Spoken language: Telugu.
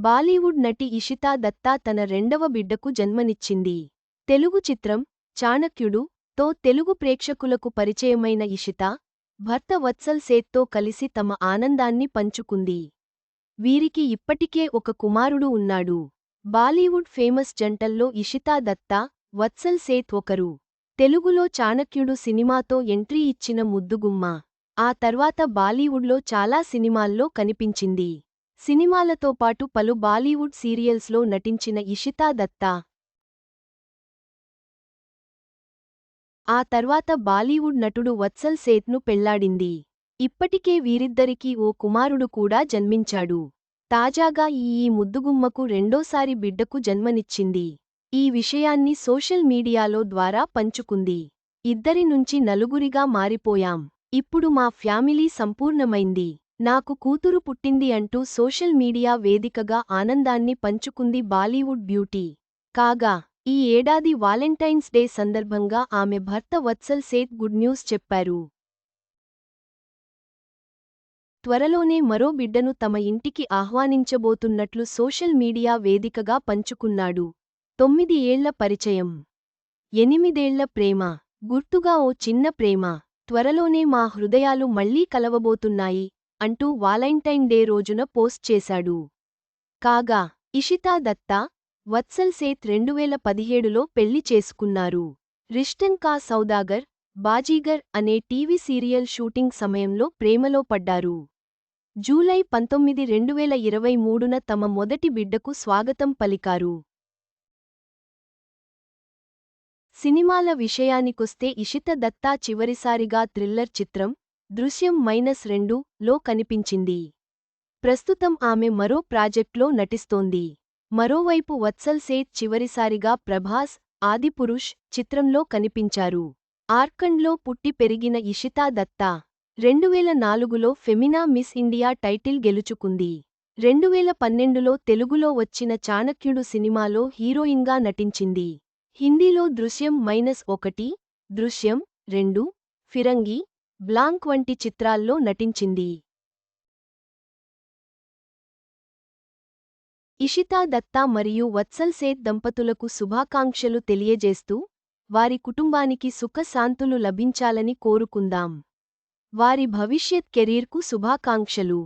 బాలీవుడ్ నటి ఇషితా దత్తా తన రెండవ బిడ్డకు జన్మనిచ్చింది. తెలుగు చిత్రం చాణక్యుడు తో తెలుగు ప్రేక్షకులకు పరిచయమైన ఇషితా భర్త వత్సల్ సేత్తో కలిసి తమ ఆనందాన్ని పంచుకుంది. వీరికి ఇప్పటికే ఒక కుమారుడు ఉన్నాడు. బాలీవుడ్ ఫేమస్ జంటల్లో ఇషితా దత్తా వత్సల్ సేత్ ఒకరు. తెలుగులో చాణక్యుడు సినిమాతో ఎంట్రీ ఇచ్చిన ముద్దుగుమ్మ. ఆ తర్వాత బాలీవుడ్లో చాలా సినిమాల్లో కనిపించింది. సినిమాలతో పాటు పలు బాలీవుడ్ సీరియల్స్లో నటించిన ఇషితా దత్తా. ఆ తర్వాత బాలీవుడ్ నటుడు వత్సల్ సేత్ను పెళ్ళాడింది. ఇప్పటికే వీరిద్దరికీ ఓ కుమారుడు కూడా జన్మించాడు. తాజాగా ఈ ఈ ముద్దుగుమ్మకు రెండోసారి బిడ్డకు జన్మనిచ్చింది. ఈ విషయాన్ని సోషల్ మీడియాలో ద్వారా పంచుకుంది. ఇద్దరి నుంచి నలుగురిగా మారిపోయాం. ఇప్పుడు మా ఫ్యామిలీ సంపూర్ణమైంది. నాకు కూతురు పుట్టింది అంటూ సోషల్ మీడియా వేదికగా ఆనందాన్ని పంచుకుంది బాలీవుడ్ బ్యూటీ. కాగా ఈ ఏడాది వాలెంటైన్స్ డే సందర్భంగా ఆమె భర్త వత్సల్ సేత్ గుడ్ న్యూస్ చెప్పారు. త్వరలోనే మరో బిడ్డను తమ ఇంటికి ఆహ్వానించబోతున్నట్లు సోషల్ మీడియా వేదికగా పంచుకున్నాడు. తొమ్మిది ఏళ్ళ పరిచయం. ఎనిమిదేళ్ళ ప్రేమ. గుర్తుగా ఓ చిన్న ప్రేమ. త్వరలోనే మా హృదయాలు మళ్ళీ కలవబోతున్నాయి. అంటూ వాలెంటైన్ డే రోజున పోస్ట్ చేశాడు. కాగా ఇషితా దత్తా వత్సల్ సేత్ రెండువేల పదిహేడులో పెళ్ళి చేసుకున్నారు. రిష్టన్ కా సౌదాగర్ బాజీగర్ అనే టీవీ సీరియల్ షూటింగ్ సమయంలో ప్రేమలో పడ్డారు. జూలై పంతొమ్మిది రెండువేల ఇరవై మూడున తమ మొదటి బిడ్డకు స్వాగతం పలికారు. సినిమాల విషయానికొస్తే ఇషిత దత్తా చివరిసారిగా థ్రిల్లర్ చిత్రం దృశ్యం మైనస్ రెండు లో కనిపించింది. ప్రస్తుతం ఆమె మరో ప్రాజెక్ట్లో నటిస్తోంది. మరోవైపు వత్సల్ సేత్ చివరిసారిగా ప్రభాస్ ఆదిపురుష్ చిత్రంలో కనిపించారు. ఆర్కండ్లో పుట్టి పెరిగిన ఇషితా దత్తా రెండువేల నాలుగులో ఫెమినా మిస్ ఇండియా టైటిల్ గెలుచుకుంది. రెండువేల పన్నెండులో తెలుగులో వచ్చిన చాణక్యుడు సినిమాలో హీరోయిన్గా నటించింది. హిందీలో దృశ్యం మైనస్ ఒకటి దృశ్యం రెండు ఫిరంగి బ్లాంక్ వంటి చిత్రాల్లో నటించింది. ఇషితా దత్తా మరియు వత్సల్ సేత్ దంపతులకు శుభాకాంక్షలు తెలియజేస్తూ వారి కుటుంబానికి సుఖశాంతులు లభించాలని కోరుకుందాం. వారి భవిష్యత్ కెరీర్కు శుభాకాంక్షలు.